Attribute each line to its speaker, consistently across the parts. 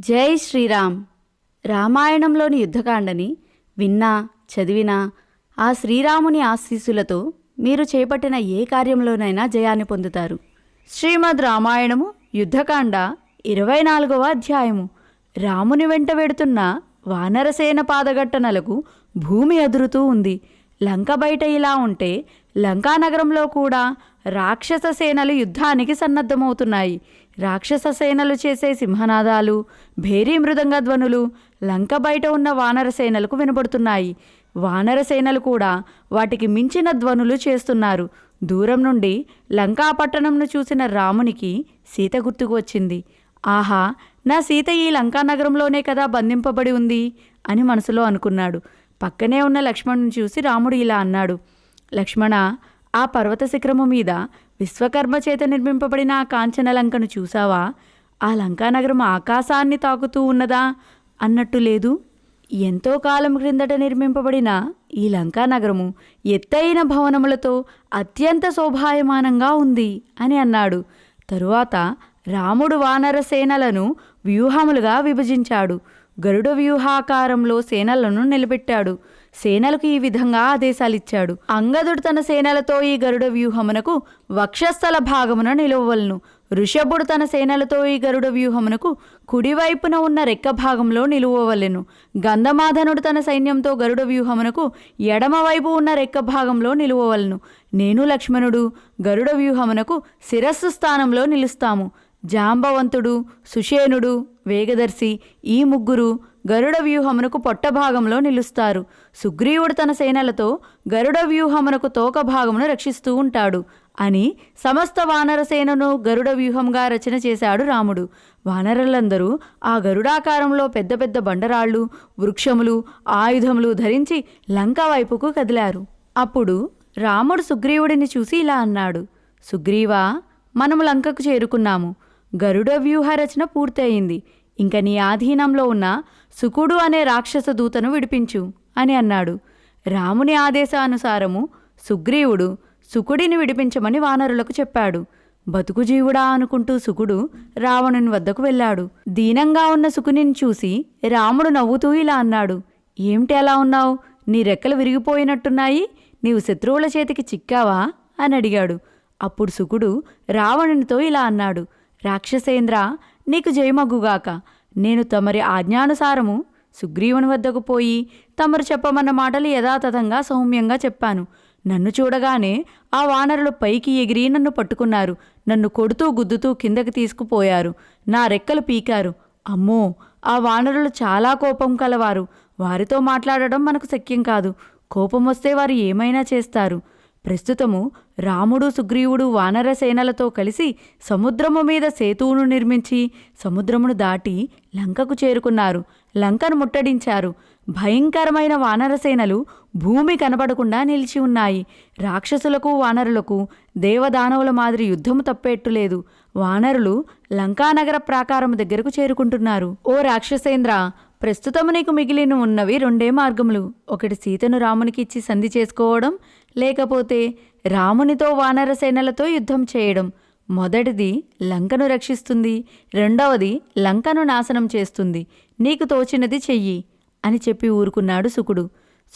Speaker 1: జై శ్రీరామ్. రామాయణంలోని యుద్ధకాండని విన్నా చదివినా ఆ శ్రీరాముని ఆశీస్సులతో మీరు చేపట్టిన ఏ కార్యంలోనైనా జయాన్ని పొందుతారు. శ్రీమద్ రామాయణము యుద్ధకాండ ఇరవై నాలుగవ అధ్యాయము. రాముని వెంట వెడుతున్న వానరసేన పాదగట్టనలకు భూమి అదురుతూ ఉంది. లంక బయట ఇలా ఉంటే లంకానగరంలో కూడా రాక్షస సేనలు యుద్ధానికి సన్నద్ధమవుతున్నాయి. రాక్షస సేనలు చేసే సింహనాదాలు భేరీ మృదంగ ధ్వనులు లంక బయట ఉన్న వానర సేనలకు వినబడుతున్నాయి. వానర సేనలు కూడా వాటికి మించిన ధ్వనులు చేస్తున్నారు. దూరం నుండి లంకాపట్టణంను చూసిన రామునికి సీత గుర్తుకు వచ్చింది. ఆహా నా సీత ఈ లంకానగరంలోనే కదా బంధింపబడి ఉంది అని మనసులో అనుకున్నాడు. పక్కనే ఉన్న లక్ష్మణ్ను చూసి రాముడు ఇలా అన్నాడు. లక్ష్మణ ఆ పర్వత శిఖరము మీద విశ్వకర్మ చేత నిర్మింపబడిన ఆ కాంచన లంకను చూసావా ఆ లంకానగరం ఆకాశాన్ని తాకుతూ ఉన్నదా? అన్నట్టు లేదు. ఎంతో కాలం క్రిందట నిర్మింపబడిన ఈ లంకానగరము ఎత్తైన భవనములతో అత్యంత శోభాయమానంగా ఉంది అని అన్నాడు. తరువాత రాముడు వానర సేనలను వ్యూహములుగా విభజించాడు. గరుడ వ్యూహాకారంలో సేనలను నిలబెట్టాడు. సేనలకు ఈ విధంగా ఆదేశాలిచ్చాడు. అంగదుడు తన సేనలతో ఈ గరుడ వ్యూహమునకు వక్షస్థల భాగమున నిలవలను ఋషభుడు తన సేనలతో ఈ గరుడ వ్యూహమునకు కుడివైపున ఉన్న రెక్క భాగంలో నిలువవలెను. గంధమాధనుడు తన సైన్యంతో గరుడ వ్యూహమునకు ఎడమవైపు ఉన్న రెక్క భాగంలో నిలువవలను. నేను లక్ష్మణుడు గరుడ వ్యూహమునకు శిరస్సు స్థానంలో నిలుస్తాము. జాంబవంతుడు సుషేనుడు వేగదర్శి ఈ ముగ్గురు గరుడ వ్యూహమునకు పొట్ట భాగంలో నిలుస్తారు. సుగ్రీవుడు తన సేనలతో గరుడ వ్యూహమునకు తోక భాగమును రక్షిస్తూ ఉంటాడు. అని సమస్త వానర సేనను గరుడ వ్యూహంగా రచన చేశాడు రాముడు. వానరులందరూ ఆ గరుడాకారంలో పెద్ద పెద్ద బండరాళ్ళు వృక్షములు ఆయుధములు ధరించి లంక వైపుకు కదిలారు. అప్పుడు రాముడు సుగ్రీవుడిని చూసి ఇలా అన్నాడు. సుగ్రీవా మనము లంకకు చేరుకున్నాము. గరుడ వ్యూహ రచన పూర్తయింది. ఇంక నీ ఆధీనంలో ఉన్న సుకుడు అనే రాక్షస దూతను విడిపించు అని అన్నాడు. రాముని ఆదేశానుసారము సుగ్రీవుడు సుకుడిని విడిపించమని వానరులకు చెప్పాడు. బతుకు జీవుడా అనుకుంటూ సుకుడు రావణుని వద్దకు వెళ్ళాడు. దీనంగా ఉన్న సుకునిని చూసి రాముడు నవ్వుతూ ఇలా అన్నాడు. ఏమిటి అలా ఉన్నావు? నీ రెక్కలు విరిగిపోయినట్టున్నాయి. నీవు శత్రువుల చేతికి చిక్కావా? అని అడిగాడు. అప్పుడు సుకుడు రావణునితో ఇలా అన్నాడు. రాక్షసేంద్ర నీకు జయమగుగాక. నేను తమరి ఆజ్ఞానుసారము సుగ్రీవుని వద్దకు పోయి తమరు చెప్పమన్న మాటలు యథాతథంగా సౌమ్యంగా చెప్పాను. నన్ను చూడగానే ఆ వానరులు పైకి ఎగిరి నన్ను పట్టుకున్నారు. నన్ను కొడుతూ గుద్దుతూ కిందకి తీసుకుపోయారు. నా రెక్కలు పీకారు. అమ్మో! ఆ వానరులు చాలా కోపం కలవారు. వారితో మాట్లాడడం మనకు శక్యం కాదు. కోపం వస్తే వారు ఏమైనా చేస్తారు. ప్రస్తుతము రాముడు సుగ్రీవుడు వానర సేనలతో కలిసి సముద్రము మీద సేతువును నిర్మించి సముద్రమును దాటి లంకకు చేరుకున్నారు. లంకను ముట్టడించారు. భయంకరమైన వానరసేనలు భూమి కనబడకుండా నిలిచి ఉన్నాయి. రాక్షసులకు వానరులకు దేవదానవుల మాదిరి యుద్ధము తప్పేట్టులేదు వానరులు లంకానగర ప్రాకారము దగ్గరకు చేరుకుంటున్నారు. ఓ రాక్షసేంద్ర ప్రస్తుతము నీకు మిగిలిన ఉన్నవి రెండే మార్గములు. ఒకటి సీతను రామునికి ఇచ్చి సంధి చేసుకోవడం లేకపోతే రామునితో వానర సేనలతో యుద్ధం చేయడం. మొదటిది లంకను రక్షిస్తుంది రెండవది లంకను నాశనం చేస్తుంది. నీకు తోచినది చెయ్యి అని చెప్పి ఊరుకున్నాడు సుకుడు.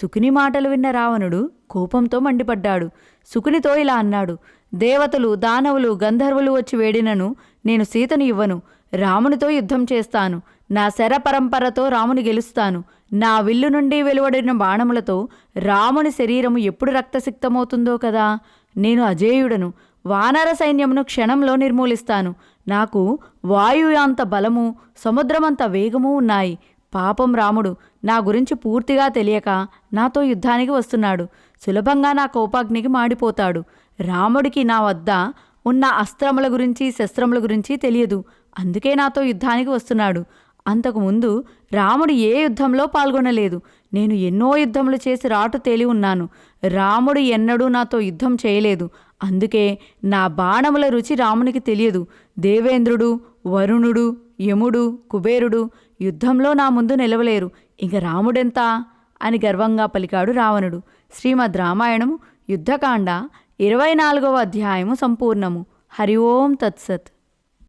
Speaker 1: సుకుని మాటలు విన్న రావణుడు కోపంతో మండిపడ్డాడు. సుకునితో ఇలా అన్నాడు దేవతలు దానవులు గంధర్వులు వచ్చి వేడినను నేను సీతను ఇవ్వను. రామునితో యుద్ధం చేస్తాను. నా శర పరంపరతో రాముని గెలుస్తాను. నా విల్లు నుండి వెలువడిన బాణములతో రాముని శరీరము ఎప్పుడు రక్తసిక్తమవుతుందో కదా? నేను అజేయుడను. వానర సైన్యమును క్షణంలో నిర్మూలిస్తాను. నాకు వాయుయాంత బలము సముద్రమంత వేగము ఉన్నాయి. పాపం రాముడు నా గురించి పూర్తిగా తెలియక నాతో యుద్ధానికి వస్తున్నాడు. సులభంగా నా కోపాగ్నికి మాడిపోతాడు. రాముడికి నా వద్ద ఉన్న అస్త్రముల గురించి శస్త్రముల గురించి తెలియదు. అందుకే నాతో యుద్ధానికి వస్తున్నాడు. అంతకుముందు రాముడు ఏ యుద్ధంలో పాల్గొనలేదు. నేను ఎన్నో యుద్ధములు చేసి రాటు తేలి ఉన్నాను. రాముడు ఎన్నడూ నాతో యుద్ధం చేయలేదు. అందుకే నా బాణముల రుచి రామునికి తెలియదు. దేవేంద్రుడు వరుణుడు యముడు కుబేరుడు యుద్ధంలో నా ముందు నిలవలేరు. ఇంక రాముడెంత? అని గర్వంగా పలికాడు రావణుడు. శ్రీమద్ రామాయణము యుద్ధకాండ ఇరవై నాలుగవ అధ్యాయము సంపూర్ణము. హరి ఓం తత్సత్.